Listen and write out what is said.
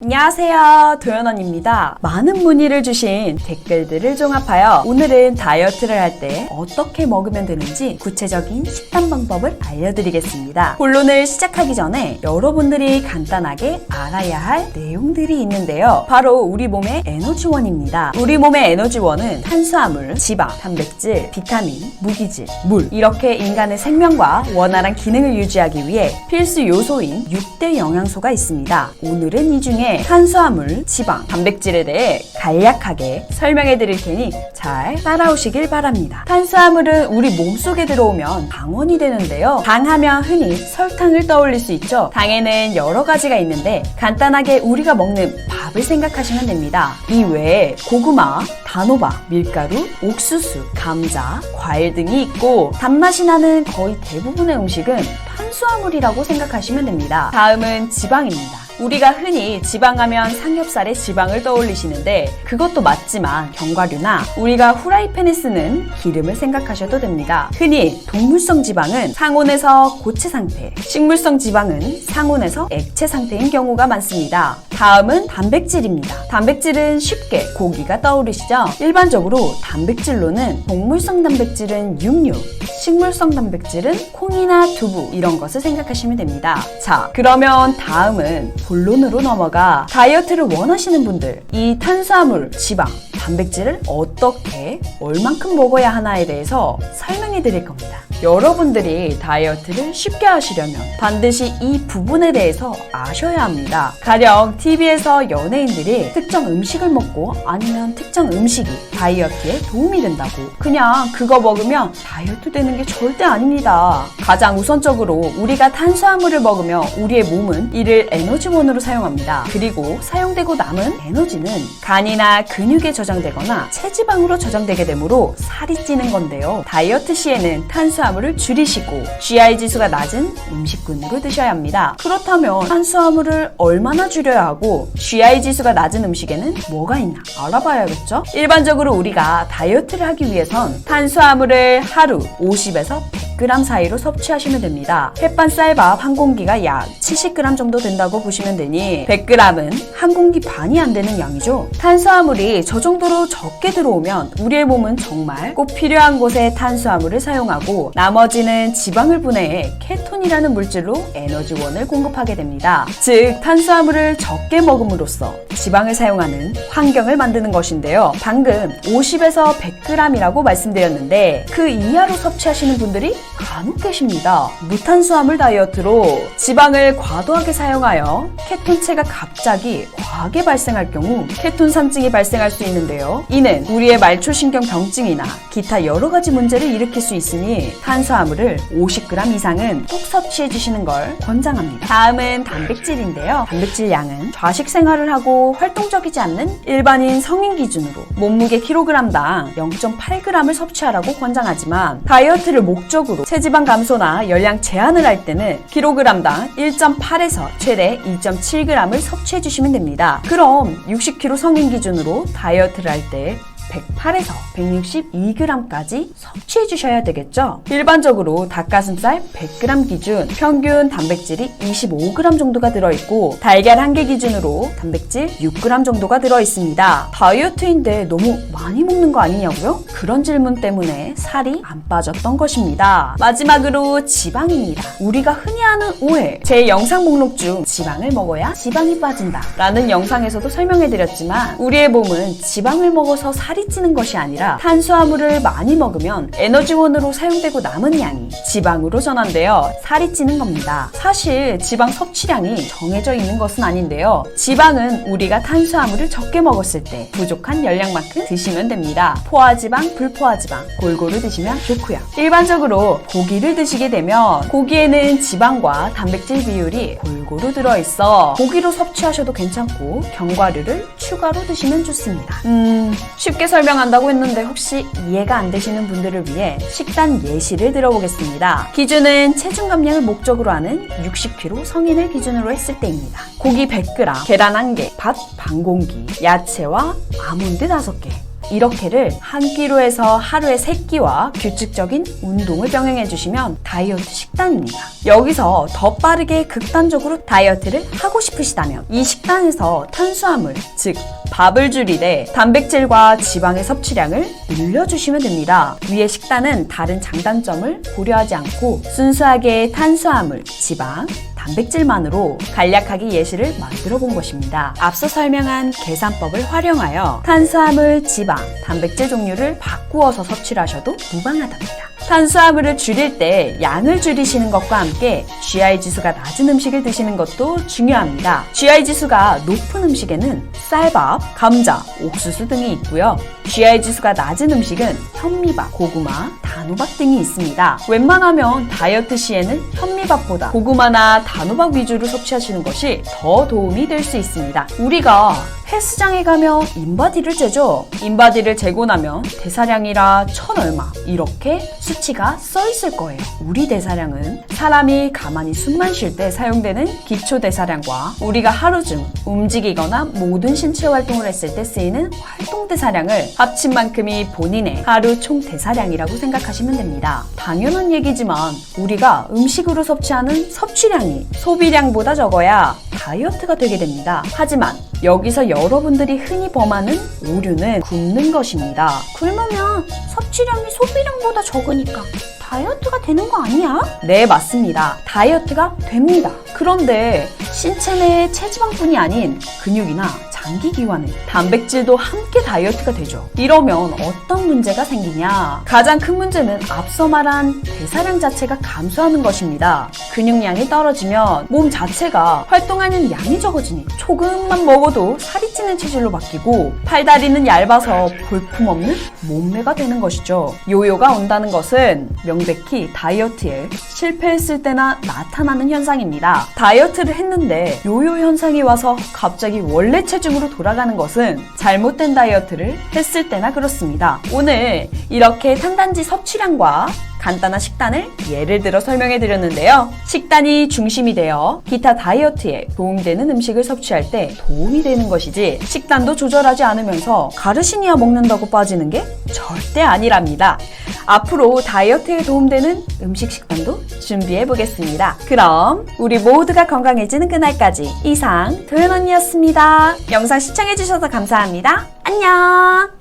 안녕하세요. 도연원입니다. 많은 문의를 주신 댓글들을 종합하여 오늘은 다이어트를 할 때 어떻게 먹으면 되는지 구체적인 식단 방법을 알려드리겠습니다. 본론을 시작하기 전에 여러분들이 간단하게 알아야 할 내용들이 있는데요. 바로 우리 몸의 에너지원입니다. 우리 몸의 에너지원은 탄수화물, 지방, 단백질, 비타민, 무기질, 물 이렇게 인간의 생명과 원활한 기능을 유지하기 위해 필수 요소인 6대 영양소가 있습니다. 오늘은 이 중에 탄수화물, 지방, 단백질에 대해 간략하게 설명해 드릴 테니 잘 따라오시길 바랍니다. 탄수화물은 우리 몸속에 들어오면 당원이 되는데요. 당하면 흔히 설탕을 떠올릴 수 있죠. 당에는 여러 가지가 있는데 간단하게 우리가 먹는 밥을 생각하시면 됩니다. 이 외에 고구마, 단호박, 밀가루, 옥수수, 감자, 과일 등이 있고 단맛이 나는 거의 대부분의 음식은 탄수화물이라고 생각하시면 됩니다. 다음은 지방입니다. 우리가 흔히 지방하면 삼겹살에 지방을 떠올리시는데 그것도 맞지만 견과류나 우리가 후라이팬에 쓰는 기름을 생각하셔도 됩니다. 흔히 동물성 지방은 상온에서 고체 상태, 식물성 지방은 상온에서 액체 상태인 경우가 많습니다. 다음은 단백질입니다. 단백질은 쉽게 고기가 떠오르시죠? 일반적으로 단백질로는 동물성 단백질은 육류, 식물성 단백질은 콩이나 두부 이런 것을 생각하시면 됩니다. 자, 그러면 다음은 본론으로 넘어가 다이어트를 원하시는 분들 이 탄수화물, 지방, 단백질을 어떻게 얼만큼 먹어야 하나에 대해서 설명해 드릴 겁니다. 여러분들이 다이어트를 쉽게 하시려면 반드시 이 부분에 대해서 아셔야 합니다. 가령 TV에서 연예인들이 특정 음식을 먹고 아니면 특정 음식이 다이어트에 도움이 된다고 그냥 그거 먹으면 다이어트 되는 게 절대 아닙니다. 가장 우선적으로 우리가 탄수화물을 먹으며 우리의 몸은 이를 에너지원으로 사용합니다. 그리고 사용되고 남은 에너지는 간이나 근육에 저장되거나 체지방으로 저장되게 되므로 살이 찌는 건데요. 다이어트 시에는 탄수화물을 줄이시고 GI 지수가 낮은 음식군으로 드셔야 합니다. 그렇다면 탄수화물을 얼마나 줄여야 하고 GI 지수가 낮은 음식에는 뭐가 있나 알아봐야겠죠? 일반적으로 우리가 다이어트를 하기 위해선 탄수화물을 하루 50에서 100g 사이로 섭취하시면 됩니다. 햇반 쌀밥 한 공기가 약 70g 정도 된다고 보시면 되니 100g은 한 공기 반이 안 되는 양이죠. 탄수화물이 저 정도로 적게 들어오면 우리의 몸은 정말 꼭 필요한 곳에 탄수화물을 사용하고 나머지는 지방을 분해해 케톤이라는 물질로 에너지원을 공급하게 됩니다. 즉 탄수화물을 적게 먹음으로써 지방을 사용하는 환경을 만드는 것인데요. 방금 50에서 100g이라고 말씀드렸는데 그 이하로 섭취하시는 분들이 간혹 계십니다. 무탄수화물 다이어트로 지방을 과도하게 사용하여 케톤체가 갑자기 과하게 발생할 경우 케톤 산증이 발생할 수 있는데요. 이는 우리의 말초신경 병증이나 기타 여러 가지 문제를 일으킬 수 있으니 탄수화물을 50g 이상은 꼭 섭취해 주시는 걸 권장합니다. 다음은 단백질인데요. 단백질 양은 좌식 생활을 하고 활동적이지 않는 일반인 성인 기준으로 몸무게 kg당 0.8g을 섭취하라고 권장하지만 다이어트를 목적으로 체지방 감소나 열량 제한을 할 때는 kg당 1.8에서 최대 2.7g을 섭취해 주시면 됩니다. 그럼 60kg 성인 기준으로 다이어트를 할때 108에서 162g까지 섭취해 주셔야 되겠죠? 일반적으로 닭가슴살 100g 기준 평균 단백질이 25g 정도가 들어있고 달걀 한 개 기준으로 단백질 6g 정도가 들어있습니다. 다이어트인데 너무 많이 먹는 거 아니냐고요? 그런 질문 때문에 살이 안 빠졌던 것입니다. 마지막으로 지방입니다. 우리가 흔히 하는 오해. 제 영상 목록 중 지방을 먹어야 지방이 빠진다. 라는 영상에서도 설명해드렸지만 우리의 몸은 지방을 먹어서 살이 찌는 것이 아니라 탄수화물을 많이 먹으면 에너지원으로 사용되고 남은 양이 지방으로 전환되어 살이 찌는 겁니다. 사실 지방 섭취량이 정해져 있는 것은 아닌데요. 지방은 우리가 탄수화물을 적게 먹었을 때 부족한 열량만큼 드시면 됩니다. 포화지방, 불포화지방 골고루 드시면 좋고요. 일반적으로 고기를 드시게 되면 고기에는 지방과 단백질 비율이 골고루 들어있어 고기로 섭취하셔도 괜찮고 견과류를 추가로 드시면 좋습니다. 음, 쉽게 설명한다고 했는데 혹시 이해가 안 되시는 분들을 위해 식단 예시를 들어보겠습니다. 기준은 체중 감량을 목적으로 하는 60kg 성인을 기준으로 했을 때입니다. 고기 100g, 계란 1개, 밥반 공기, 야채와 아몬드 5개, 이렇게를 한 끼로 해서 하루에 세끼와 규칙적인 운동을 병행해 주시면 다이어트 식단입니다. 여기서 더 빠르게 극단적으로 다이어트를 하고 싶으시다면 이 식단에서 탄수화물, 즉 밥을 줄이되 단백질과 지방의 섭취량을 늘려주시면 됩니다. 위의 식단은 다른 장단점을 고려하지 않고 순수하게 탄수화물, 지방, 단백질만으로 간략하게 예시를 만들어 본 것입니다. 앞서 설명한 계산법을 활용하여 탄수화물, 지방, 단백질 종류를 바꾸어서 섭취를 하셔도 무방하답니다. 탄수화물을 줄일 때 양을 줄이시는 것과 함께 GI 지수가 낮은 음식을 드시는 것도 중요합니다. GI 지수가 높은 음식에는 쌀밥, 감자, 옥수수 등이 있고요. GI 지수가 낮은 음식은 현미밥, 고구마, 단호박 등이 있습니다. 웬만하면 다이어트 시에는 현미밥보다 고구마나 단호박 위주로 섭취하시는 것이 더 도움이 될 수 있습니다. 우리가 헬스장에 가면 인바디를 재죠. 인바디를 재고 나면 대사량이라 천 얼마 이렇게 수치가 써 있을 거예요. 우리 대사량은 사람이 가만히 숨만 쉴 때 사용되는 기초 대사량과 우리가 하루 중 움직이거나 모든 신체 활동을 했을 때 쓰이는 활동 대사량을 합친 만큼이 본인의 하루 총 대사량이라고 생각하시면 됩니다. 당연한 얘기지만 우리가 음식으로 섭취하는 섭취량이 소비량보다 적어야 다이어트가 되게 됩니다. 하지만 여기서 여러분들이 흔히 범하는 오류는 굶는 것입니다. 굶으면 섭취량이 소비량보다 적으니까 다이어트가 되는 거 아니야? 네, 맞습니다. 다이어트가 됩니다. 그런데 신체 내의 체지방뿐이 아닌 근육이나 장기 기관은 단백질도 함께 다이어트가 되죠. 이러면 어떤 문제가 생기냐? 가장 큰 문제는 앞서 말한 대사량 자체가 감소하는 것입니다. 근육량이 떨어지면 몸 자체가 활동하는 양이 적어지니 조금만 먹어도 살이 찌는 체질로 바뀌고 팔다리는 얇아서 볼품없는 몸매가 되는 것이죠. 요요가 온다는 것은 명백히 다이어트에 실패했을 때나 나타나는 현상입니다. 다이어트를 했는데 요요 현상이 와서 갑자기 원래 체중 으로 돌아가는 것은 잘못된 다이어트를 했을 때나 그렇습니다. 오늘 이렇게 탄단지 섭취량과 간단한 식단을 예를 들어 설명해 드렸는데요. 식단이 중심이 되어 기타 다이어트에 도움되는 음식을 섭취할 때 도움이 되는 것이지 식단도 조절하지 않으면서 가르시니아 먹는다고 빠지는 게 절대 아니랍니다. 앞으로 다이어트에 도움되는 음식 식단도 준비해 보겠습니다. 그럼 우리 모두가 건강해지는 그날까지 이상 도연 언니였습니다. 영상 시청해 주셔서 감사합니다. 안녕!